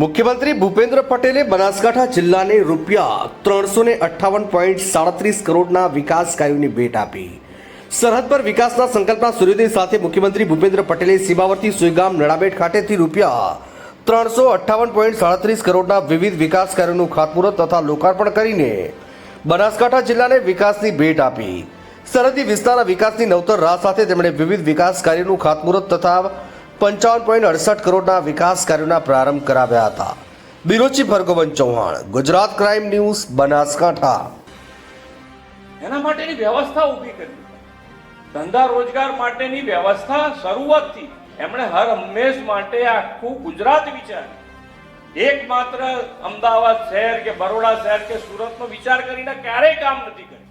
મુખ્યમંત્રી ભૂપેન્દ્ર પટેલે બનાસકાંઠા જિલ્લાને રૂપિયા ત્રણસો ને અઠ્ઠાવન પોઈન્ટ સાડત્રીસ કરોડના વિકાસ કાર્યોની ભેટ આપી. સરહદ પર વિકાસના સંકલ્પના સૂર્યોદય સાથે મુખ્યમંત્રી ભૂપેન્દ્ર પટેલે સીમાવર્તી સુઈગામ નડાબેટ ખાતેથી રૂપિયા ત્રણસો અઠ્ઠાવન પોઈન્ટ સાડત્રીસ કરોડના વિવિધ વિકાસ કાર્યોનું ખાતમુહૂર્ત તથા લોકાર્પણ કરીને બનાસકાંઠા જિલ્લાને વિકાસની ભેટ આપી. સરહદી વિસ્તારના વિકાસની નવતર રાહ સાથે તેમણે વિવિધ વિકાસ કાર્યોનું ખાતમુહૂર્ત તથા પંચાવન પોઈન્ટ અડસઠ કરોડના વિકાસ કાર્યોના પ્રારંભ કરાવ્યા હતા. બિરોચી ભર્ગવન ચૌહાણ, ગુજરાત ક્રાઇમ ન્યૂઝ, બનાસકાંઠા. એના માટેની વ્યવસ્થા ઊભી કરી. ધંધા રોજગાર માટેની વ્યવસ્થા શરૂઆતથી એમણે હર હંમેશ માટે આખું ગુજરાત વિચાર્યું. એકમાત્ર અમદાવાદ શહેર કે બરોડા શહેર કે સુરતનો વિચાર કરીને ક્યારેય કામ નથી કર્યું.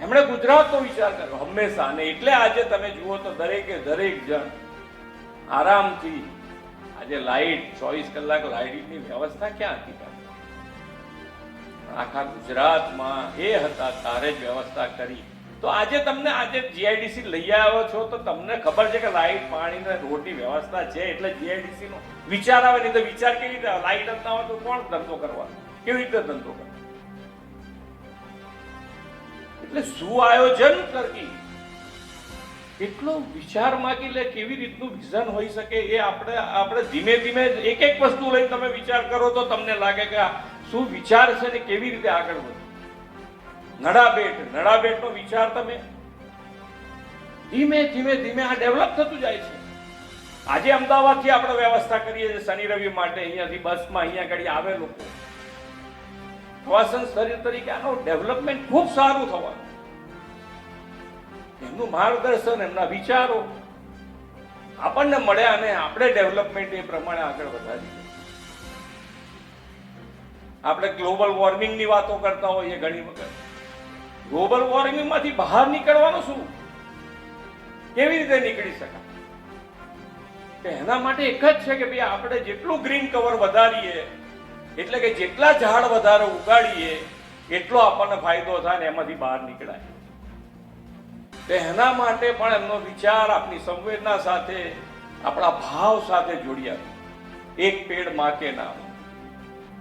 એમણે ગુજરાતનો વિચાર કર્યો, હંમેશા. અને એટલે આજે તમે જુઓ તો દરેકે દરેક જણ આરામથી આજે લાઇટ, ચોવીસ કલાક લાઈટની વ્યવસ્થા ક્યાં હતી? આખા ગુજરાતમાં એ હતા, તારે જ વ્યવસ્થા કરી. તો આજે તમને આજે જીઆઈડીસી લઈ આવ્યો છો તો તમને ખબર છે કે લાઇટ પાણી ને રોડની વ્યવસ્થા છે એટલે જીઆઈડીસી નો વિચાર આવે, નહીં તો વિચાર કેવી રીતે લાઇટ જ ના હોય તો કોણ ધંધો કરવાનો? કેવી રીતે ધંધો કરવાનો? એટલે શું આયોજન કરવી? એટલો વિચાર માગી લે, કેવી રીતનું વિઝન હોઈ શકે એ આપણે આપણે ધીમે ધીમે એક એક વસ્તુ લઈને તમે વિચાર કરો તો તમને લાગે કે શું વિચાર છે ને કેવી રીતે આગળ વધે. નડાબેટ નડાબેટનો વિચાર તમે ધીમે ધીમે ધીમે આ ડેવલપ થતું જાય છે. આજે અમદાવાદથી આપણે વ્યવસ્થા કરીએ છીએ, શનિ રવિ માટે અહીંયાથી બસમાં અહીંયા આગળ આવે લોકો પ્રવાસન શરીર તરીકે આનું ડેવલપમેન્ટ ખૂબ સારું થવાનું. એમનું માર્ગદર્શન, એમના વિચારો આપણને મળ્યા અને આપણે ડેવલપમેન્ટ એ પ્રમાણે આગળ વધારી આપણે ગ્લોબલ વોર્મિંગની વાતો કરતા હોઈએ ઘણી વખત. ગ્લોબલ વોર્મિંગમાંથી બહાર નીકળવાનું શું? કેવી રીતે નીકળી શકાય? એના માટે એક જ છે કે ભાઈ આપણે જેટલું ગ્રીન કવર વધારીએ એટલે કે જેટલા ઝાડ વધારે ઉગાડીએ, એટલો આપણને ફાયદો થાય ને એમાંથી બહાર નીકળાય. તો એના માટે પણ એમનો વિચાર આપણી સંવેદના સાથે, આપણા ભાવ સાથે જોડ્યા એક પેડમાં કે નામ.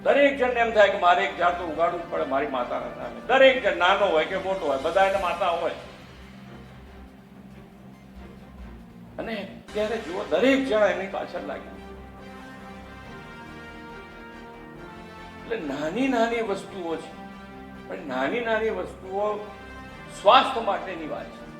દરેક જણને એમ થાય કે મારે એક ઝાડ તો ઉગાડવું પડે, મારી માતાના નામે. દરેક જણ નાનો હોય કે મોટો હોય, બધા એને માતા હોય. અને ત્યારે જુઓ, દરેક જણ એની પાછળ લાગ્યું. એટલે નાની નાની વસ્તુઓ છે. પણ નાની નાની વસ્તુઓ સ્વાસ્થ્ય માટેની વાત છે.